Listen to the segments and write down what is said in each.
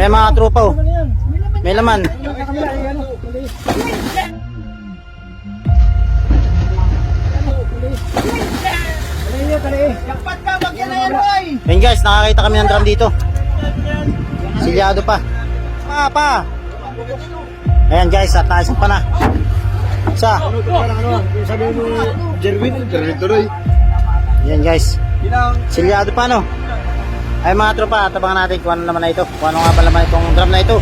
Eh mga tropa oh. May laman. Ayun guys, nakakita kami ng drum dito. Silyado pa. Pa, pa. Ayan guys, at naisang pa na. Sa. Sabi mo, Jerwin, Jerwin tuloy. Ayan guys. Silyado pa no. Ay mga tropa, tabangan natin kung ano naman na ito. Kung ano nga pala naman itong drum na ito.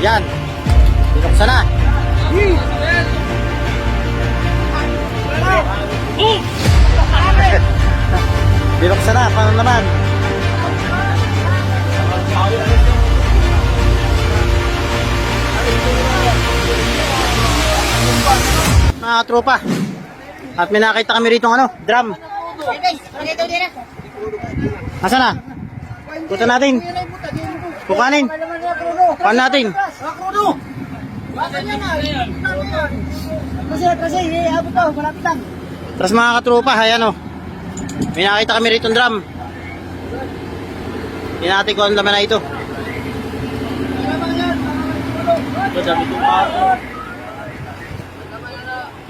Yan. Binuksan na. Binuksan na, paano naman? Mga tropa. At may nakita kami rito ano, drum. Nasaan na? Punta natin. Kukanin. Kukan natin. Tapos mga katropa, ayan o. May nakita kami rito drum. Hindi natin kung ano naman na ito.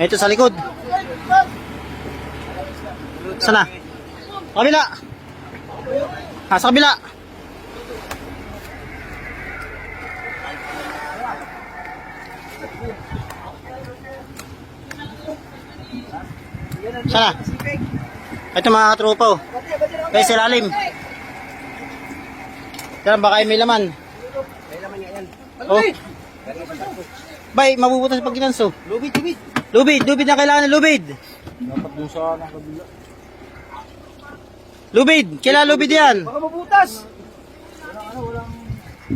Ito sa likod. Sana? Kabila. Ah, sa kabila. Sana? Ito mga katropa oh. Kaya sa lalim. Yan, baka may laman. Oh. Bay, mabubutas pag ginanso. Lubid, lubid. Lubid, lubid na kailangan ng lubid. Dun sa nakabila. Lubid, kailangan lubid yan. Baka mabutas. Walang ano, walang...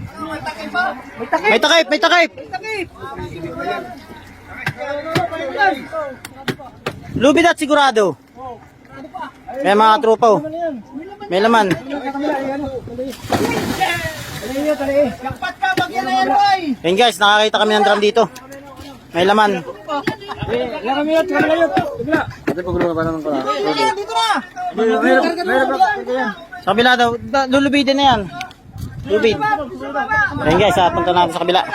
Ano, may takip ba? May takip! May takip, may takip. May takip! Lubid at sigurado. May mga tropa oh. May laman. Yan, guys, nakakita kami ng drum dito. May laman. Laram yun, laram yun. Bigla. Ate, pagulong pa naman pala. Dito na! Sa kabila daw, da- lulubidin na yan. Lubid. Ayun guys, ah, punta natin sa kabila.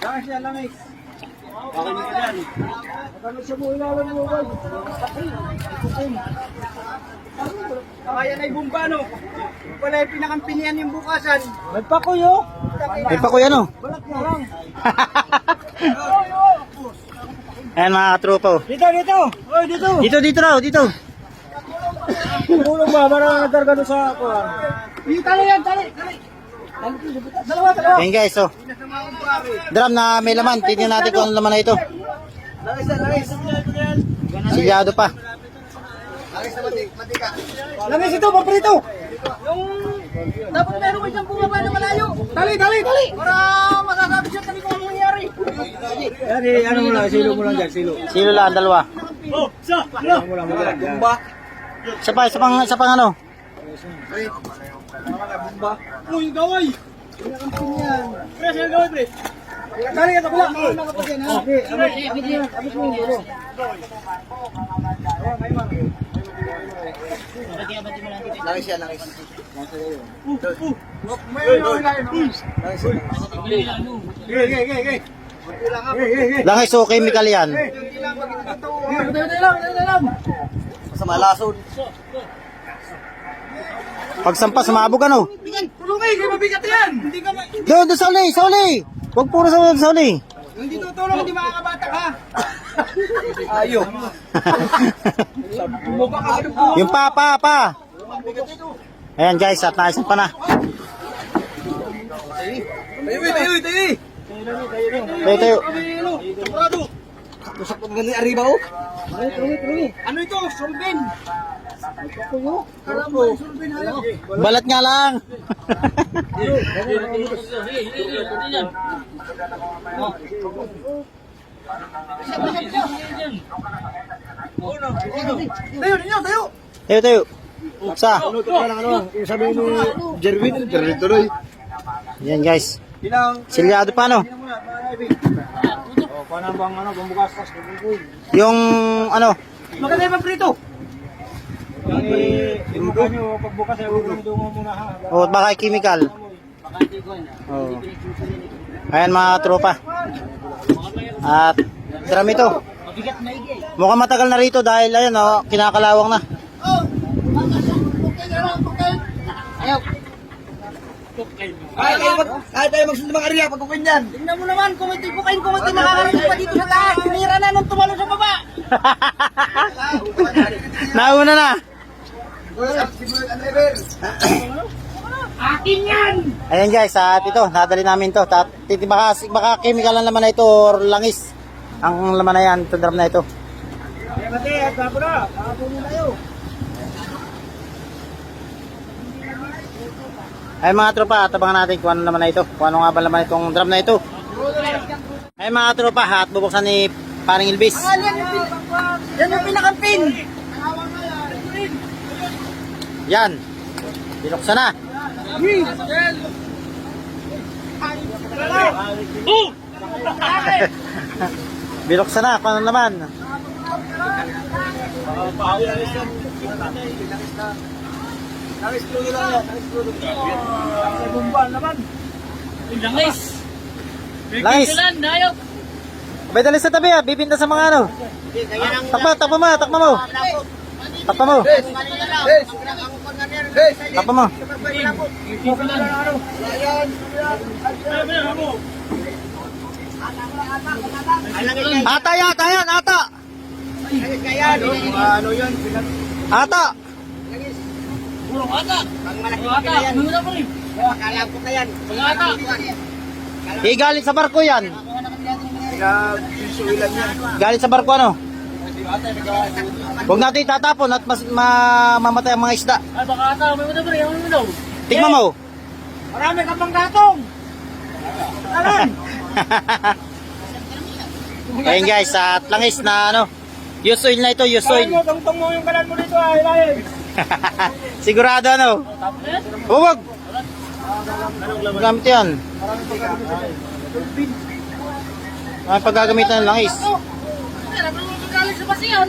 Langis yan, langis. Okay na yan. Magkano siya mo ilawan mo, boy? Kaya na yung bumba, no? Pala yung pinakampinian yung bukasan. May pakuyo. May pa kuya no? Balat na lang. Ayan mga katropa oh. Dito, dito. Oy, dito. Dito, dito raw, dito. Tulong ba? Para nagkargano sa kuwan. Yung tali yan, tali. Dalawa, dalawa. Ayun guys oh. Drum na may laman. Tingnan natin kung ano laman na ito. Silyado pa. Langis ito, paprito. Yung... Dapat meron isang bumaba na malayo. Tali, tali, tali. Para masasabi siya tali kung ano nangyari. Yan, ano mo lang, silo mo lang dyan, silo. Silo lang, dalawa. Oh, sa! Ano Bumba. Isa pa, isa pang, isa pang ano. Bumba. Uy, gaway! Pinakampin yan. Pre, sino gaway, pre? Tali ka wala. Nakapag yan, ha? Okay, abot mo, abot mo, bro. Langis yan, langis. May ilaw Langis yan. Gay, gay, gay, gay. Langis so chemical yan. Sa malason. Pagsampa, sumabog ano. Tulungay, kay mabigat yan. Hindi ka ma... Doon, doon sa uli, sa uli. Huwag puro sa uli, sa uli. Hindi tutulong, hindi makakabata ka. Ayo. Yung pa, pa, pa. Ayan guys, at naisan pa na. Tayo, tayo, tayo. Tayo, tayo. Sagrado. Usap ko gani arriba oh. Ano ito? Solvin hayo. Balat nga lang. Tayo, tayo, tayo. tayo, tayo. Sa. Ano sabi ni Jerwin, Jerwin tuloy. Yan guys. Silyado pa no. Oh, paano bang ano, bumbukas kas. Yung ano, Maganda yung prito. Yung nyo, pagbukas ay huwag dungo muna ha. O baka chemical. Oo. Ayan mga tropa. At drum ito. Mukhang matagal na rito dahil ayun oh, kinakalawang na. Ayaw. Kahit tayo, mag, kahit tayo magsunod mga ariya, pagkukin yan. Tingnan mo naman, kung ito'y kukain, kung ito'y nakakarating pa dito sa taas. Tinira na nung tumalo sa baba. Nauna na. Akin yan! Ayan guys, at ito, nadali namin to. Tat, baka, baka chemical ang laman na ito or langis. Ang laman na yan, ito drum na ito. Kaya mati, at tapo na. Tapo mo tayo. Ay mga tropa, at abangan natin kung ano naman na ito. Kung ano nga ba laman itong drum na ito. Ay mga tropa, at bubuksan ni Paring Ilbis. Yan yung, yan yung pinakampin. Yan. Binuksan na. Binuksan na, kung ano naman. Sa bumban naman. Langis. Langis. Dayok. May dali sa tabi ah, bibinta sa mga ano. Takpa, takpa mo, takpa mo. Takpa mo, takpa mo. Ata yan, ata yan, ata. Ano yan? Ata. Puro ata. Puro ata. Ano na po rin? Puro ata. Eh, galing sa barko yan. Yan. Galing sa barko ano. Huwag natin itatapon at mas ma mamatay ang mga isda. Ay, baka ata. May muna po rin. Ano na daw? Tingnan mo. Marami ka pang gatong. Alam. Ayun guys, at langis na ano. Use oil na ito, use oil. mo, tungtong mo yung kalan mo dito ay lalim. Sigurado ano. Huwag. Gamit yan. Ang paggagamitan ng langis. Sa basihan.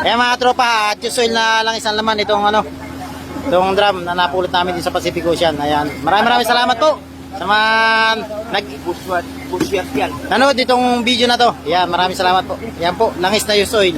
Kaya mga tropa, at use oil na langis ang laman itong ano. Itong drum na napulot namin din sa Pacific Ocean. Ayan. Maraming maraming salamat po sa mga nag Buswat, yan. nanood itong video na to. Ayan, maraming salamat po. Ayan po, langis na use oil.